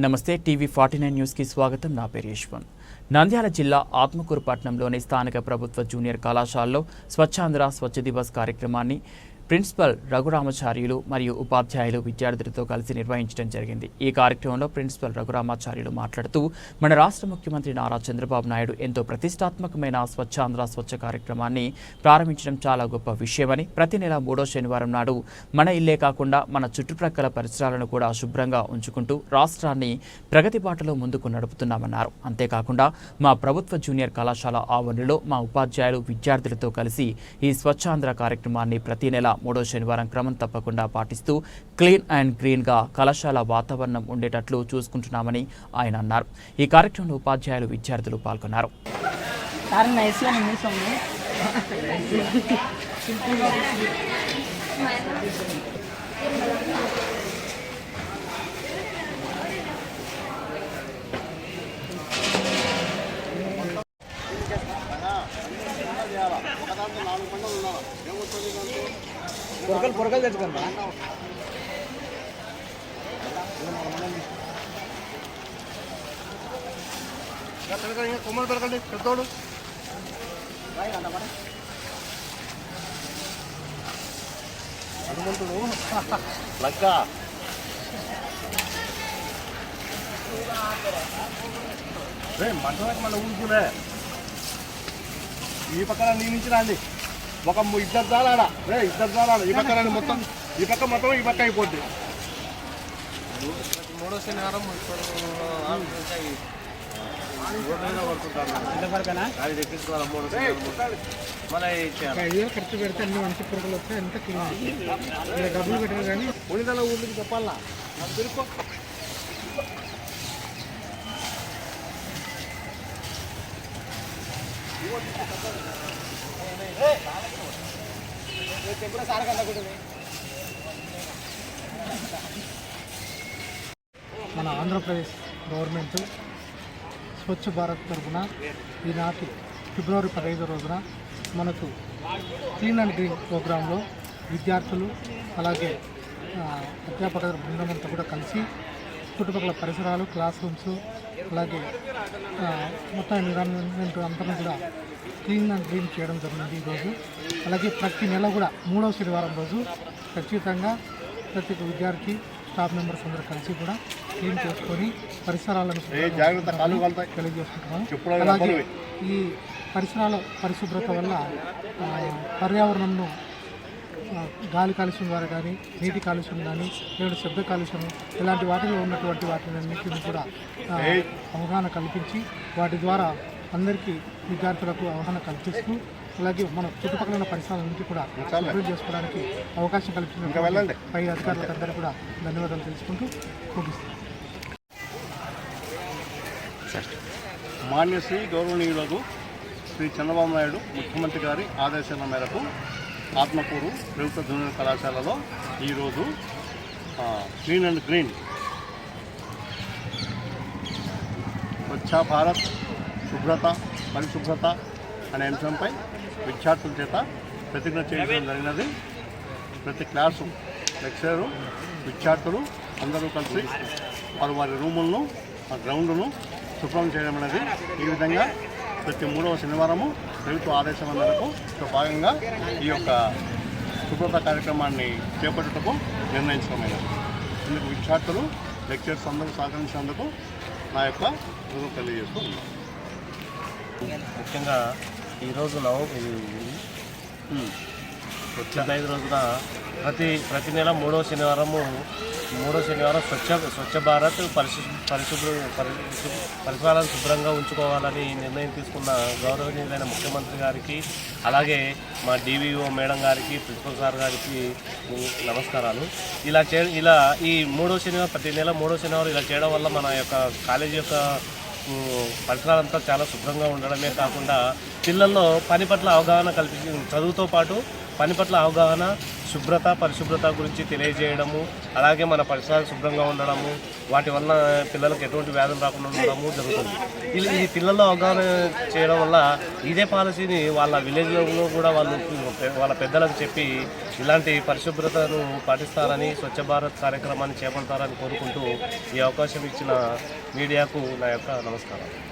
నమస్తే TV forty nine న్యూస్కి స్వాగతం. నా పేరు యశ్వంత్. నంద్యాల జిల్లా ఆత్మకూరు పట్టణంలోని స్థానిక ప్రభుత్వ జూనియర్ కళాశాలలో స్వచ్ఛాంధ్ర స్వచ్ఛ దివస్ కార్యక్రమాన్ని ప్రిన్సిపల్ రఘురామాచార్యులు మరియు ఉపాధ్యాయులు విద్యార్థులతో కలిసి నిర్వహించడం జరిగింది. ఈ కార్యక్రమంలో ప్రిన్సిపల్ రఘురామాచార్యులు మాట్లాడుతూ మన రాష్ట్ర ముఖ్యమంత్రి నారా చంద్రబాబు నాయుడు ఎంతో ప్రతిష్టాత్మకమైన స్వచ్ఛాంధ్ర స్వచ్ఛ కార్యక్రమాన్ని ప్రారంభించడం చాలా గొప్ప విషయమని ప్రతి నెల మూడో శనివారం నాడు మన ఇల్లే కాకుండా మన చుట్టుప్రక్కల పరిసరాలను కూడా శుభ్రంగా ఉంచుకుంటూ రాష్ట్రాన్ని ప్రగతి బాటలో ముందుకు నడుపుతున్నామన్నారు. అంతేకాకుండా మా ప్రభుత్వ జూనియర్ కళాశాల ఆవరణలో మా ఉపాధ్యాయులు విద్యార్థులతో కలిసి ఈ స్వచ్ఛాంధ్ర కార్యక్రమాన్ని ప్రతి నెల మూడో శనివారం క్రమం తప్పకుండా పాటిస్తూ క్లీన్ అండ్ గ్రీన్గా కళాశాల వాతావరణం ఉండేటట్లు చూసుకుంటున్నామని ఆయన అన్నారు ఈ కార్యక్రమంలో ఉపాధ్యాయులు విద్యార్థులు పాల్గొన్నారు నైస్గా ఉంది సొమ్ము పొరకలు పొరకలు తెచ్చుకుంటా. కొమ్మలు పెరగండి పెద్దోడు హనుమంతుడు. లక్క. రే మంటలకు మళ్ళీ ఊరుకునే. ఈ పక్కన నీ నుంచి రండి ఒక ఇద్దరు జాలాడ రే ఇద్దరు జాలాడ ఈ పక్క రండి మొత్తం. ఈ పక్క మొత్తం ఈ పక్క అయిపోద్ది. మూడో శనివారం ఖర్చు పెడితే అన్ని మంచి పురుగులు వస్తాయి ఎంత క్లీన్ ఇక్కడ డబ్బులు పెట్టారు కానీ ఉడిదల ఊరికి చెప్పాలా? నాకు తిరుక్కో మన ఆంధ్రప్రదేశ్ గవర్నమెంట్ స్వచ్ఛ భారత్ తరఫున ఈనాటి ఫిబ్రవరి పదహైదు రోజున మనకు క్లీన్ అండ్ గ్రీన్ ప్రోగ్రాంలో విద్యార్థులు అలాగే అధ్యాపక బృందం అంతా కూడా కలిసి చుట్టుపక్కల పరిసరాలు క్లాస్ రూమ్స్ అలాగే మొత్తం ఎన్విరాన్మెంట్ అంతా కూడా క్లీన్ అండ్ గ్రీన్ చేయడం జరిగింది ఈరోజు అలాగే ప్రతి నెల కూడా మూడవ శనివారం రోజు ఖచ్చితంగా ప్రతి ఒక్క విద్యార్థి స్టాఫ్ మెంబర్స్ అందరూ కలిసి కూడా క్లీన్ చేసుకొని పరిసరాలను తెలియజేసుకుంటున్నాం అలాగే. ఈ పరిసరాల పరిశుభ్రత వల్ల పర్యావరణంను గాలి కాలుష్యం ద్వారా కానీ నీటి కాలుష్యం కానీ లేదా శబ్ద కాలుష్యం ఇలాంటి వాటిలో ఉన్నటువంటి వాటినన్నింటిని కూడా అవగాహన కల్పించి వాటి ద్వారా అందరికీ విద్యార్థులకు అవగాహన కల్పిస్తూ అలాగే మన చుట్టుపక్కల ఉన్న పరిసరాలన్నింటి కూడా శుభ్రం చేసుకోవడానికి అవకాశం కల్పించిన వెళ్ళండి. పై అధికారులకు అందరూ కూడా ధన్యవాదాలు తెలుసుకుంటూ ముగిస్తాం మాన్యశ్రీ గౌరవనీయులకు శ్రీ చంద్రబాబు నాయుడు ముఖ్యమంత్రి గారి ఆదేశాల మేరకు ఆత్మకూరు ప్రభుత్వ జూనియర్ కళాశాలలో ఈరోజు clean and green Swachh Bharat శుభ్రత పరిశుభ్రత అనే అంశంపై విద్యార్థుల చేత ప్రతిజ్ఞ చేయడం జరిగినది. ప్రతి క్లాసు లెక్చరరు విద్యార్థులు అందరూ కలిసి వారు వారి రూములను గ్రౌండ్ను శుభ్రం చేయడం అనేది ఈ విధంగా ప్రతి మూడవ శనివారము ప్రభుత్వ ఆదేశాల మేరకు భాగంగా ఈ యొక్క శుభ్రత కార్యక్రమాన్ని చేపట్టుటకు నిర్ణయించడమైనది ఇందుకు విద్యార్థులు లెక్చర్స్ అందరూ సహకరించినందుకు నా యొక్క తెలియజేస్తూ ముఖ్యంగా ఈరోజు నవ వచ్చిన ఐదు రోజున ప్రతి ప్రతి నెల మూడో శనివారము మూడో శనివారం స్వచ్ఛ స్వచ్ఛ భారత్ పరిశు పరిశుభ్ర పరిశు పరిసరాలను శుభ్రంగా ఉంచుకోవాలని నిర్ణయం తీసుకున్న గౌరవనీయులైన ముఖ్యమంత్రి గారికి అలాగే మా డీవీఓ మేడం గారికి ప్రిన్సిపల్ సార్ గారికి నమస్కారాలు. ఇలా చే ఇలా ఈ మూడో శనివారం ప్రతి నెల మూడో శనివారం ఇలా చేయడం వల్ల మన యొక్క కాలేజీ యొక్క పరిసరాలంతా చాలా శుభ్రంగా ఉండడమే కాకుండా పిల్లల్లో పని పట్ల అవగాహన కల్పించి చదువుతో పాటు పని పట్ల అవగాహన శుభ్రత పరిశుభ్రత గురించి తెలియజేయడము అలాగే మన పరిసరాలు శుభ్రంగా ఉండడము వాటి వల్ల పిల్లలకు ఎటువంటి వ్యాధులు రాకుండా ఉండడము జరుగుతుంది. ఇది ఈ పిల్లల్లో అవగాహన చేయడం వల్ల ఇదే పాలసీని వాళ్ళ విలేజ్లో కూడా వాళ్ళు వాళ్ళ పెద్దలకు చెప్పి ఇలాంటి పరిశుభ్రతను పాటిస్తారని స్వచ్ఛ భారత్ కార్యక్రమాన్ని చేపడతారని కోరుకుంటూ ఈ అవకాశం ఇచ్చిన మీడియాకు నా యొక్క నమస్కారం